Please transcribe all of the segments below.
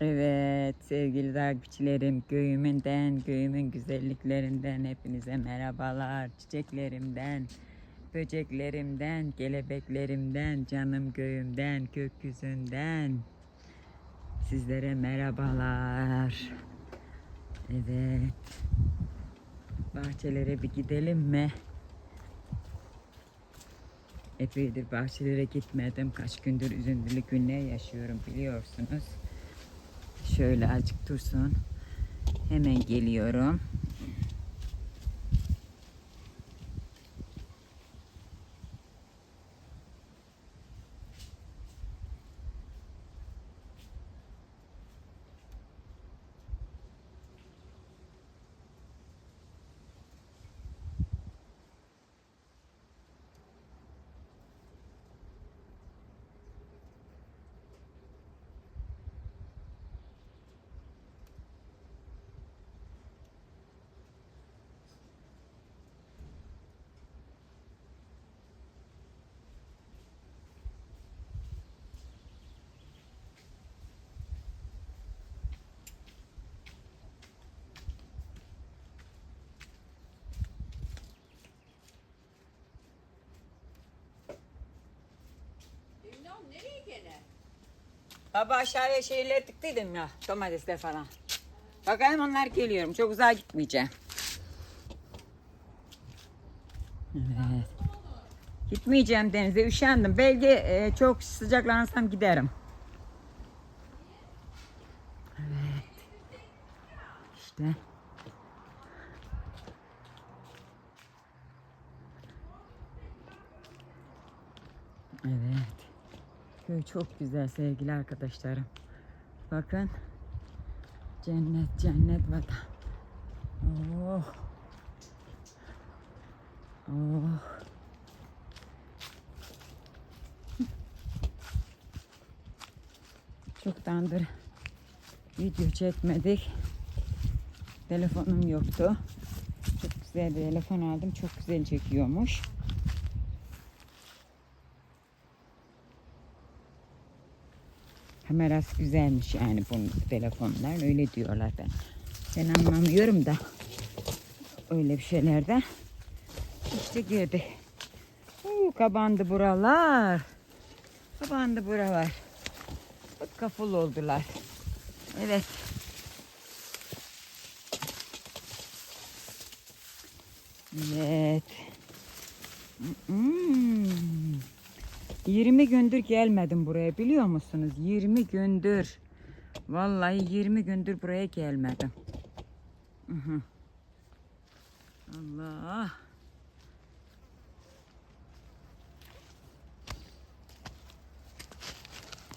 Evet sevgili takipçilerim göğümünden, göğümün güzelliklerinden hepinize merhabalar. Çiçeklerimden, böceklerimden, kelebeklerimden, canım göğümden, gökyüzünden sizlere merhabalar. Evet. Bahçelere bir gidelim mi? Epeydir bahçelere gitmedim. Kaç gündür üzüntülü günler yaşıyorum biliyorsunuz. Şöyle azıcık dursun. Hemen geliyorum. Bilmem nereye gene? Baba aşağıya şeyler tıktıydım ya. Domatesler falan. Bakayım onlar geliyorum. Çok uzağa gitmeyeceğim. Evet. Gitmeyeceğim denize. Üşendim. Belki e, çok sıcaklansam giderim. Evet. İşte. Evet. Köy çok güzel sevgili arkadaşlarım. Bakın. Cennet cennet vatan. Oh. Oh. Çoktandır video çekmedik. Telefonum yoktu. Çok güzel bir telefon aldım. Çok güzel çekiyormuş. Kamerası güzelmiş yani bu telefonlar. Öyle diyorlar ben. Ben anlamıyorum da. Öyle bir şeylerden. İşte girdik. Uuu kabandı buralar. Kabandı buralar. Kaful oldular. Evet. Hmm. 20 gündür gelmedim buraya biliyor musunuz? 20 gündür. Vallahi 20 gündür buraya gelmedim. Allah.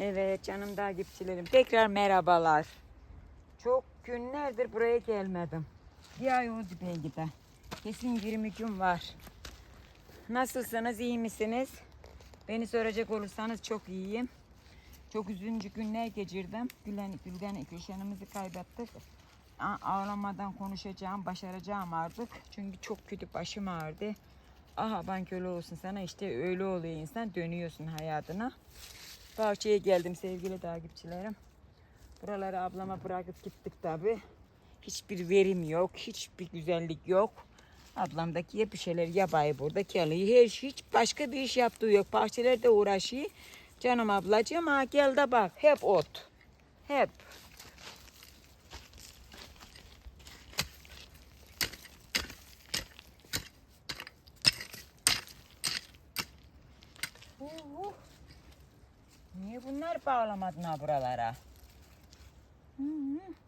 Evet canım takipçilerim. Tekrar merhabalar. Çok günlerdir buraya gelmedim. Bir ay oldu belki de. Kesin 20 gün var. Nasılsınız? iyi misiniz? Beni soracak olursanız çok iyiyim. Çok üzüncü günler geçirdim. Gülen, Gülden, Gülşen'imizi kaybettik. Ağlamadan konuşacağım, başaracağım artık. Çünkü çok kötü başım ağrıdı. Aha ben köle olsun sana işte öyle oluyor insan dönüyorsun hayatına. Bahçeye geldim sevgili takipçilerim. Buraları ablama bırakıp gittik tabi. Hiçbir verim yok, hiçbir güzellik yok. Ablamdaki hep bir şeyler yabayı burada kalıyor. Hiç, hiç başka bir iş yaptığı yok. Bahçelerde uğraşıyor. Canım ablacığım ha gel de bak. Hep ot. Hep. Uhu. Niye bunlar bağlamadın ha buralara? Hı hı.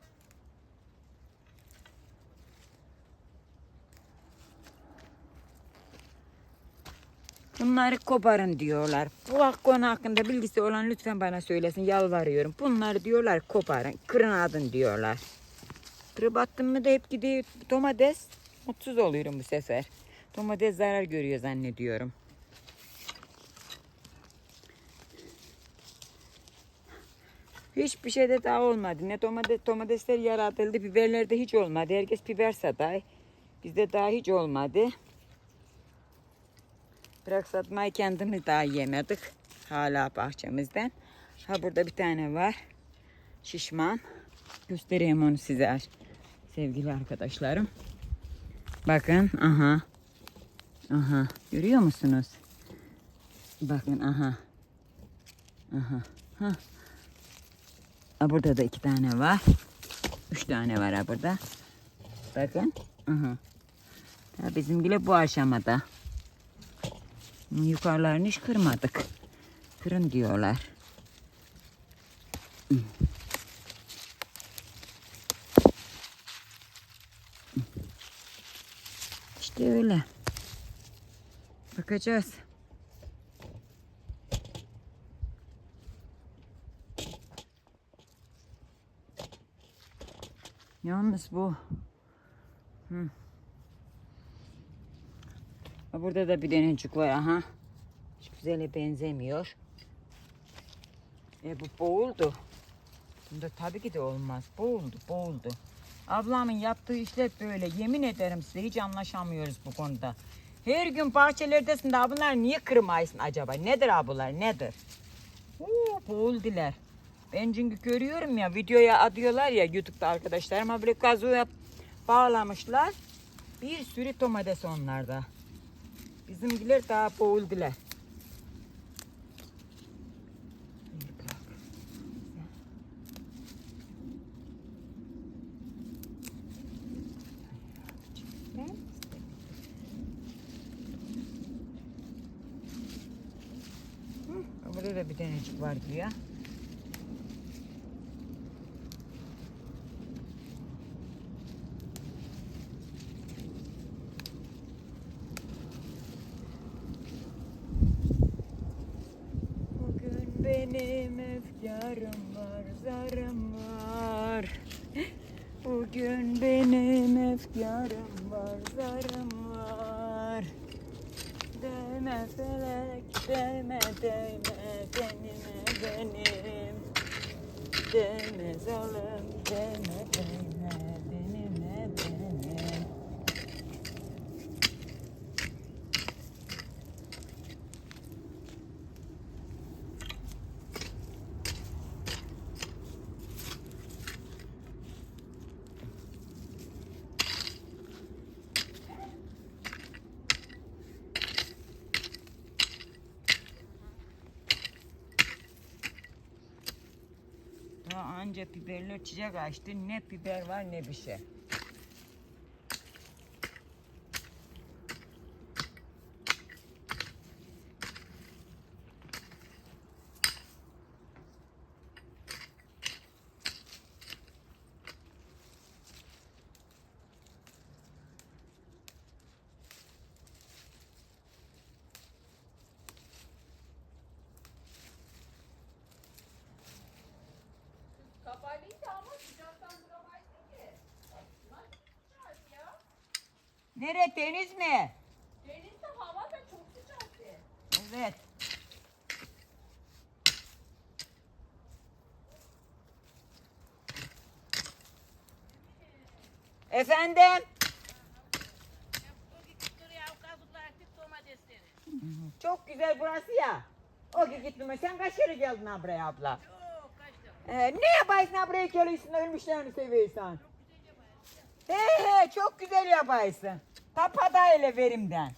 Bunları koparın diyorlar. Bu konu hakkında bilgisi olan lütfen bana söylesin. Yalvarıyorum. Bunları diyorlar koparın. Kırın adın diyorlar. Kırıp attım mı da hep gidiyor domates. Mutsuz oluyorum bu sefer. Domates zarar görüyor zannediyorum. Hiçbir şeyde daha olmadı. Ne domates, domatesler yaratıldı, biberler de hiç olmadı. Herkes biber saday. Bizde daha hiç olmadı. Bırak satmayı kendimiz daha yemedik. Hala bahçemizden. Ha burada bir tane var. Şişman. Göstereyim onu size sevgili arkadaşlarım. Bakın aha. Aha. Görüyor musunuz? Bakın aha. Aha. Ha. Ha, Burada da iki tane var. Üç tane var ha burada. Bakın. Aha. Ha, bizim bile bu aşamada. Yukarılarını hiç kırmadık. Kırın diyorlar. İşte öyle. Bakacağız. Yalnız bu. Hı. Burada da bir denecik var aha. Hiç güzele benzemiyor. E bu boğuldu. Bunda tabii ki de olmaz. Boğuldu, boğuldu. Ablamın yaptığı işler böyle. Yemin ederim size hiç anlaşamıyoruz bu konuda. Her gün bahçelerdesin daha bunlar niye kırmaysın acaba? Nedir abiler nedir? Oo, boğuldular. Ben çünkü görüyorum ya videoya atıyorlar ya YouTube'da arkadaşlarıma böyle gazoya bağlamışlar. Bir sürü domates onlarda. Bizimkiler daha boğuldular. Burada da bir tanecik var diyor. Bugün benim efkarım var, zarım var. Bugün benim efkarım var, zarım var. Değme felek, değme, değme, benime benim. Değme zalim, değme, değme, benime benim. Daha anca biberler çiçek açtı. Ne biber var ne bir şey. Nere deniz mi? Denizde hava da çok sıcaktı. Evet. Efendim? Çok güzel burası ya. O ki gitme. Sen kaç kere geldin ha buraya abla? Ee, ne yapaysın buraya geliyorsun ölmüşlerini seviyorsan? He he çok güzel yapaysın. Tapada ile verimden.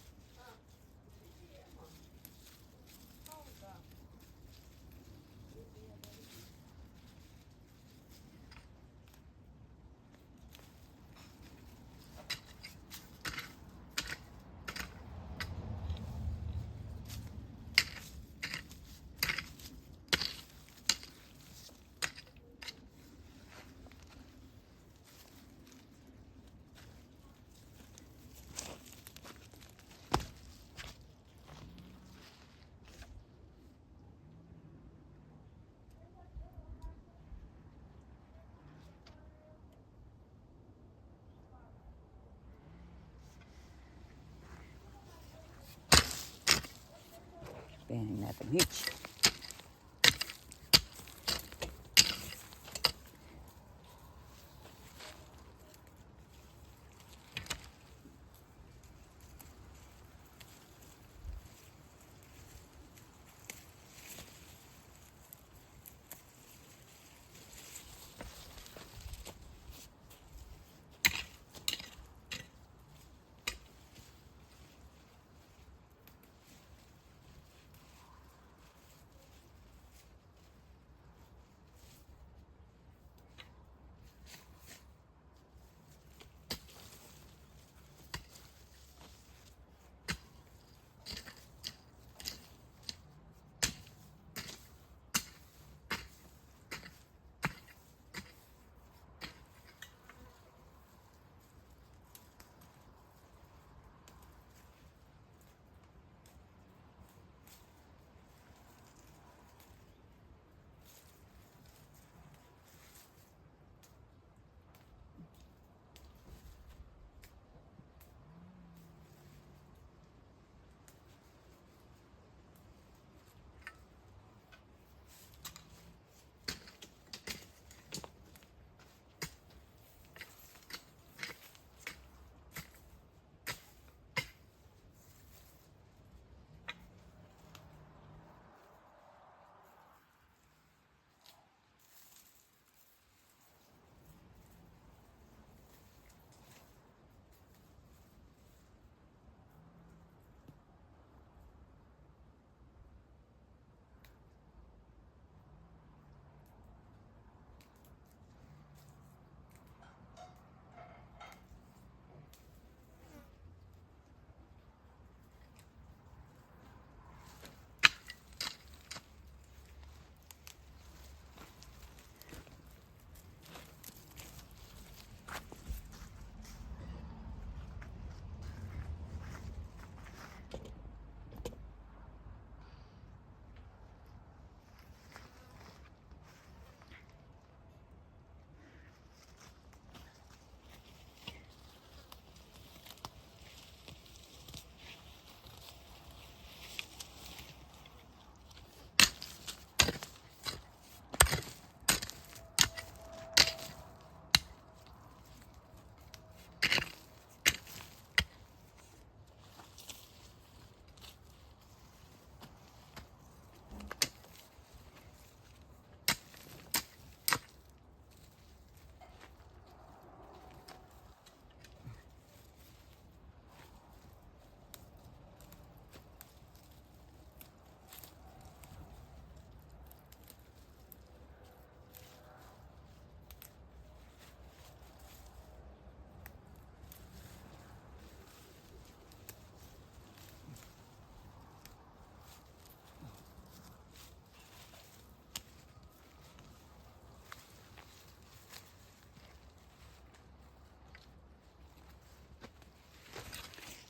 Beğenmedim hiç.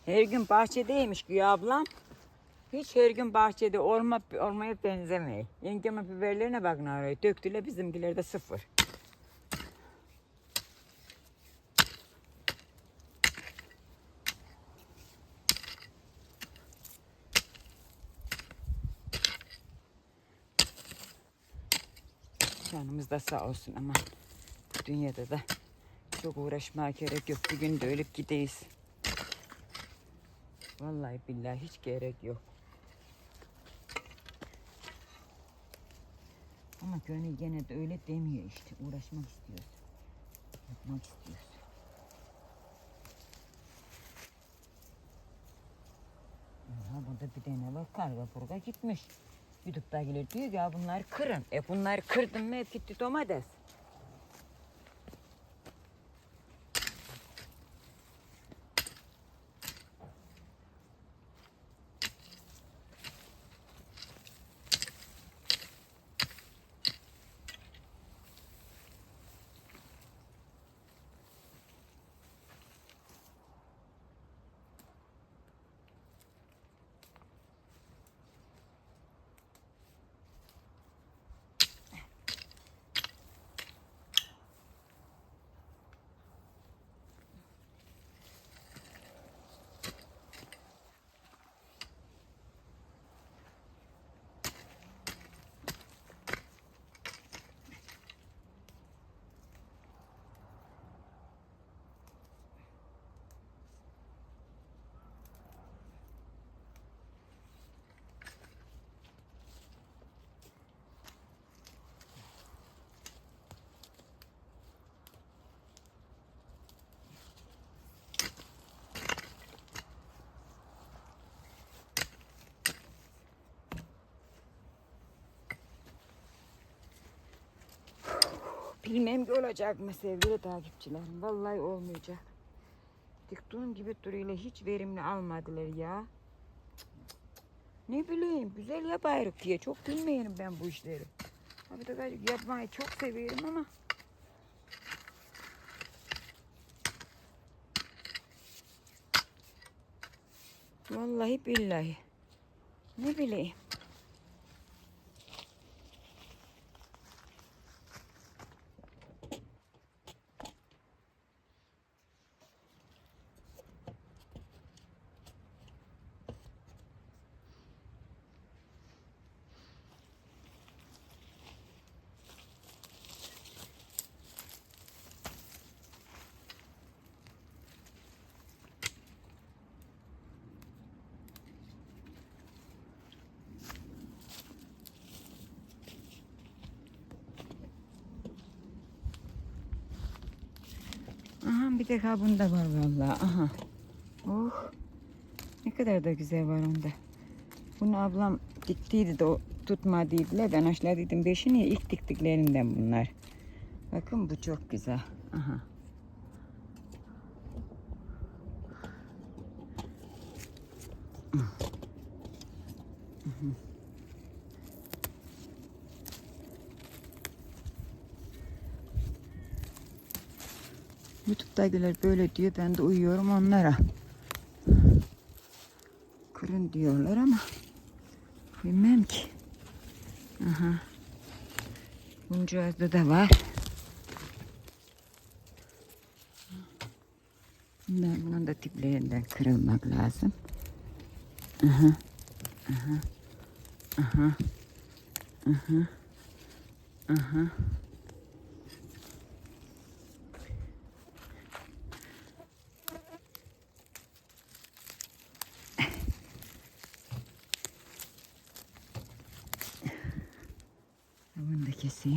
Her gün bahçedeymiş güya ablam. Hiç her gün bahçede olma, olmaya benzemiyor. Yengemin biberlerine bakın arayı. Döktüler bizimkiler de sıfır. Canımız da sağ olsun ama dünyada da çok uğraşmaya gerek yok. Bir gün de ölüp gideyiz. Vallahi billahi hiç gerek yok. Ama gönül gene de öyle demiyor işte. Uğraşmak istiyoruz. Yapmak istiyoruz. Ha burada bir tane var karga furga gitmiş. YouTube'dakiler diyor ki ya bunları kırın. E bunları kırdın mı hep gitti domates. Bilmem ki olacak mı sevgili takipçilerim. Vallahi olmayacak. Diktuğum gibi duruyorlar. Hiç verimli almadılar ya. Ne bileyim güzel yaparız diye. Çok bilmiyorum ben bu işleri. Tabii tabii yapmayı çok seviyorum ama. Vallahi billahi. Ne bileyim. Bir de ha bunda var vallahi. Aha. Oh. Ne kadar da güzel var onda. Bunu ablam diktiydi de o tutmadıydılar. Ben aşladıydım beşini ilk diktiklerinden bunlar. Bakın bu çok güzel. Aha. YouTube'dakiler böyle diyor. Ben de uyuyorum onlara. Kırın diyorlar ama bilmem ki. Aha. Buncuazda da var. Bunlar, bunun da tiplerinden kırılmak lazım. Aha. Aha. Aha. Aha. Aha. Hı.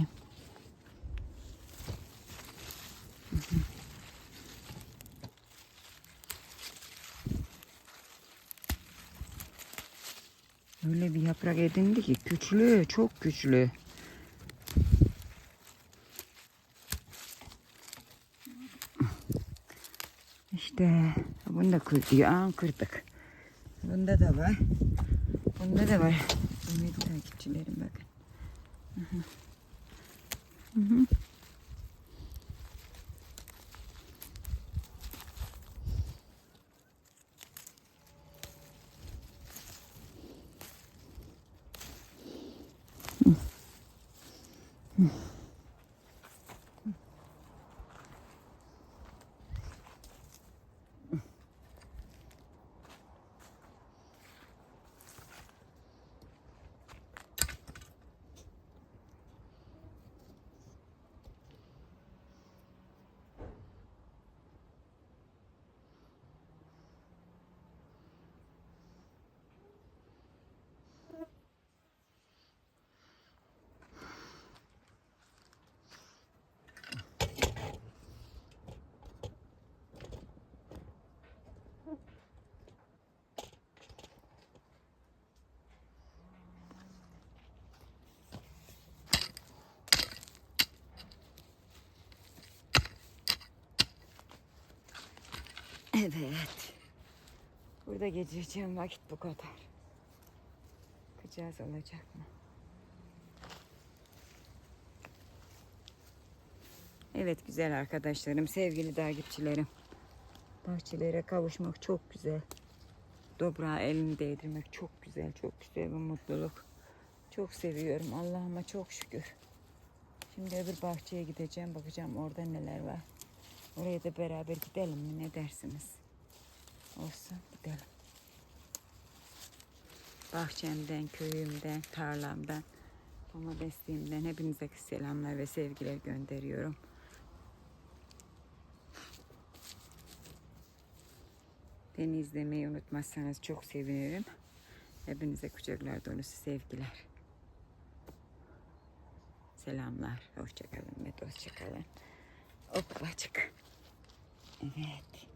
Öyle bir yaprak edindi ki güçlü, çok güçlü. İşte bunu da kırdık. Aa, kırdık. Bunda da var. Bunda da var. Kıymetli takipçilerim bakın. Hı hı. Mm-hmm. Evet. Burada geçireceğim vakit bu kadar. Bakacağız olacak mı? Evet güzel arkadaşlarım, sevgili takipçilerim. Bahçelere kavuşmak çok güzel. Toprağa elini değdirmek çok güzel, çok güzel bir mutluluk. Çok seviyorum Allah'ıma çok şükür. Şimdi öbür bahçeye gideceğim, bakacağım orada neler var. Oraya da beraber gidelim mi ne dersiniz? Olsun gidelim. Bahçemden, köyümden, tarlamdan, domatesliğimden hepinize selamlar ve sevgiler gönderiyorum. Beni izlemeyi unutmazsanız çok sevinirim. Hepinize kucaklar dolusu sevgiler. Selamlar. Hoşçakalın ve dostçakalın. Hoppacık. Evet.